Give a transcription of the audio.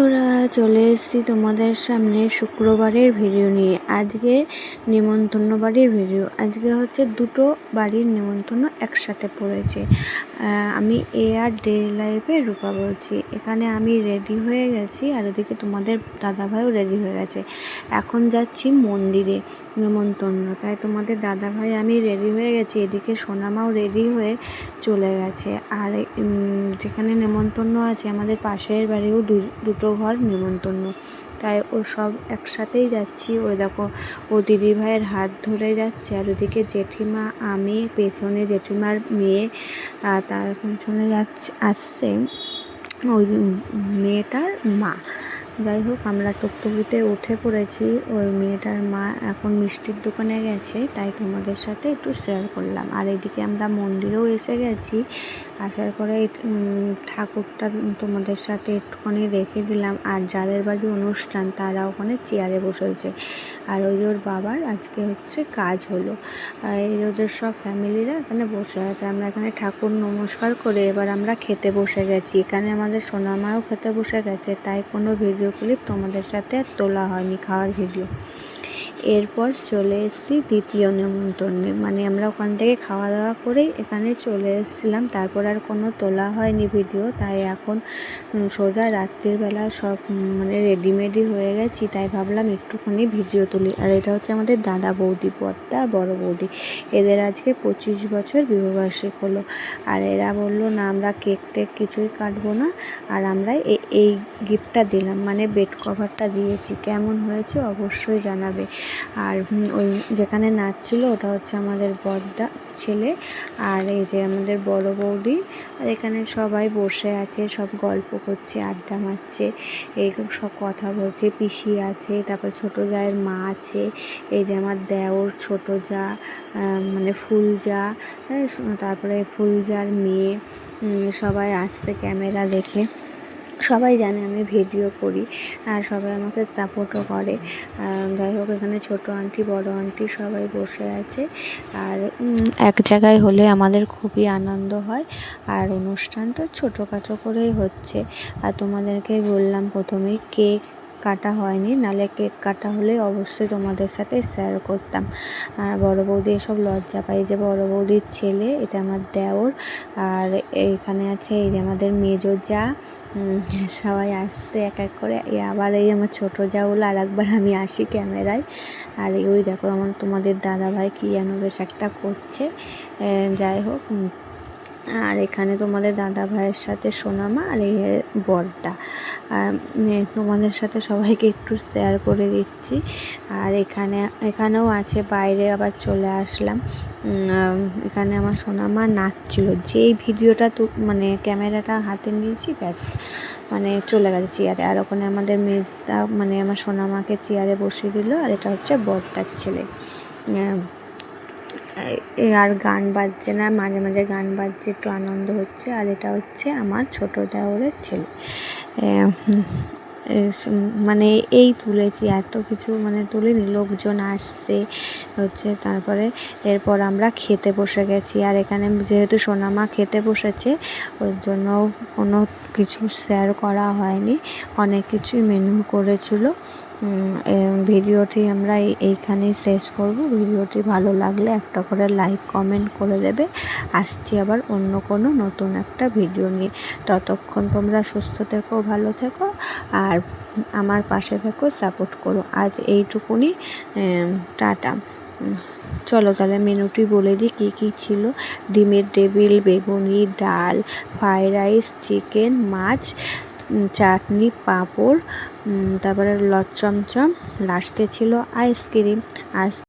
বন্ধুরা, চলে এসেছি তোমাদের সামনে শুক্রবারের ভিডিও নিয়ে। আজকে নিমন্ত্রণ বাড়ির ভিডিও আজকে হচ্ছে দুটো বাড়ির নিমন্ত্রণ একসাথে পড়েছে। আমি এ আর ডে লাইফে রূপা বলছি। এখানে আমি রেডি হয়ে গেছি আর ওদিকে তোমাদের দাদাভাইও রেডি হয়ে গেছে। এখন যাচ্ছি মন্দিরে নিমন্ত্রণ। তাই তোমাদের দাদাভাই, আমি রেডি হয়ে গেছি। এদিকে সোনামাও রেডি হয়ে চলে গেছে। আর যেখানে নেমন্তন্ন আছে, আমাদের পাশের বাড়িও দুটো ঘর নেমন্তন্ন তাই ও সব একসাথেই যাচ্ছি। ওই দেখো, ও দিদি ভাইয়ের হাত ধরে যাচ্ছে। আর ওদিকে জেঠিমা, আমি, পেছনে জেঠিমার মেয়ে তার পেছনে যাচ্ছে, আসছে। ওই মেয়েটার মা। যাই হোক, আমরা টুকটুকিতে উঠে পড়েছি। ওই মেয়েটার মা এখন মিষ্টির দোকানে গেছে। তাই তোমাদের সাথে একটু শেয়ার করলাম। আর এদিকে আমরা মন্দিরেও এসে গেছি। আসার পরে ঠাকুরটা তোমাদের সাথে একটুখানি রেখে দিলাম। আর যাদের বাড়ি অনুষ্ঠান, তারা ওখানে চেয়ারে বসেছে। আর ওই ওর বাবার আজকে হচ্ছে কাজ হলো। এই ওদের সব ফ্যামিলিরা এখানে বসে আছে। আমরা এখানে ঠাকুর নমস্কার করে এবার আমরা খেতে বসে গেছি। এখানে আমাদের সোনামাও খেতে বসে গেছে। তাই কোনো ভিডিও ক্লিপ তোমাদের সাথে তোলা হয়নি, খাওয়ার ভিডিও। এরপর চলে এসেছি দ্বিতীয় নেমন্তন্নে। মানে আমরা ওখান থেকে খাওয়া দাওয়া করেই এখানে চলে এসেছিলাম। তারপর আর কোনো তোলা হয়নি ভিডিও, তাই এখন সোজা রাত্রির বেলা সব মানে রেডিমেডি হয়ে গেছি। তাই ভাবলাম একটুখানি ভিডিও তুলি। আর এটা হচ্ছে আমাদের দাদা বৌদি পদ্মা, বড় বৌদি। এদের আজকে পঁচিশ বছর বিবাহবার্ষিক হলো। আর এরা বলল, না, আমরা কেক টেক কিছুই কাটবো না। আর আমরা এই গিফটটা দিলাম। মানে বেড কভারটা দিয়েছি। কেমন হয়েছে অবশ্যই জানাবে। আর ওই যেখানে নাচছিল ওটা হচ্ছে আমাদের বদ্দা ছেলে আর এই যে আমাদের বড় বৌদি আর এখানে সবাই বসে আছে সব গল্প করছে আড্ডা মারছে এইরকম সব কথা বলছে পিসি আছে তারপর ছোট জায়ের মা আছে এই যে আমার দেওর ছোট যা মানে ফুল যা হ্যাঁ, তারপরে ফুল যার মেয়ে সবাই আসছে ক্যামেরা দেখে। সবাই জানে আমি ভিডিও করি আর সবাই আমাকে সাপোর্টও করে। যাই হোক, এখানে ছোটো আন্টি, বড় আন্টি সবাই বসে আছে। আর এক জায়গায় হলে আমাদের খুবই আনন্দ হয়। আর অনুষ্ঠানটা ছোটোখাটো করেই হচ্ছে। আর তোমাদেরকে বললাম প্রথমেই কেক কাটা হয়নি, নালে কেক কাটা হলে অবশ্যই তোমাদের সাথে শেয়ার করতাম। আর বড় বৌদি এসব লজ্জা পাই যে বড় বৌদির ছেলে, এটা আমার দেওর, আর এইখানে আছে এই যে আমাদের মেজো যা সবাই আসছে এক এক করে আবার এই আমার ছোটো জাউল আর একবার আমি আসি ক্যামেরায়। আর এই ওই দেখো আমার তোমাদের দাদা ভাই কী যেন বেশ একটা করছে যাই হোক আর এখানে তোমাদের দাদা ভাইয়ের সাথে সোনামা আর এই এ, তোমাদের সাথে সবাইকে একটু শেয়ার করে দিচ্ছি। আর এখানে এখানেও আছে বাইরে আবার চলে আসলাম। এখানে আমার সোনামা নাচছিল। যেই ভিডিওটা তো মানে ক্যামেরাটা হাতে নিয়েছি ব্যাস মানে চলে গেছে চেয়ারে। আর ওখানে আমাদের মেজদা মানে আমার সোনামাকে চেয়ারে বসিয়ে দিল আর এটা হচ্ছে বড়দার ছেলে। আর গান বাজছে না, মাঝে মাঝে গান বাজছে, একটু আনন্দ হচ্ছে, আর এটা হচ্ছে আমার ছোটো দেওরের ছেলে। মানে এই তুলেছি, এত কিছু মানে তুলিনি, লোকজন আসছে, হচ্ছে তারপরে এরপর আমরা খেতে বসে গেছি, আর এখানে যেহেতু সোনামা খেতে বসেছে, ওর জন্য কোনো কিছু শেয়ার করা হয়নি, অনেক কিছুই মেনু করেছিল ভিডিওটি আমরা এই- এইখানেই শেষ করব। ভিডিওটি ভালো লাগলে একটা করে লাইক, কমেন্ট করে দেবে। আসছি আবার অন্য কোনো নতুন একটা ভিডিও নিয়ে। ততক্ষণ তোমরা সুস্থ থেকো, ভালো থেকো, আর আমার পাশে থেকো, সাপোর্ট করো। আজ এইটুকুনি টাটা। চলো তাহলে মেনুটি বলে দিই, কী কী ছিল? ডিমের টেবিল, বেগুনি, ডাল, ফ্রাইড রাইস, চিকেন, মাছ চাটনি পাঁপড় তারপরে লট চমচম লাস্টে ছিল আইসক্রিম আইস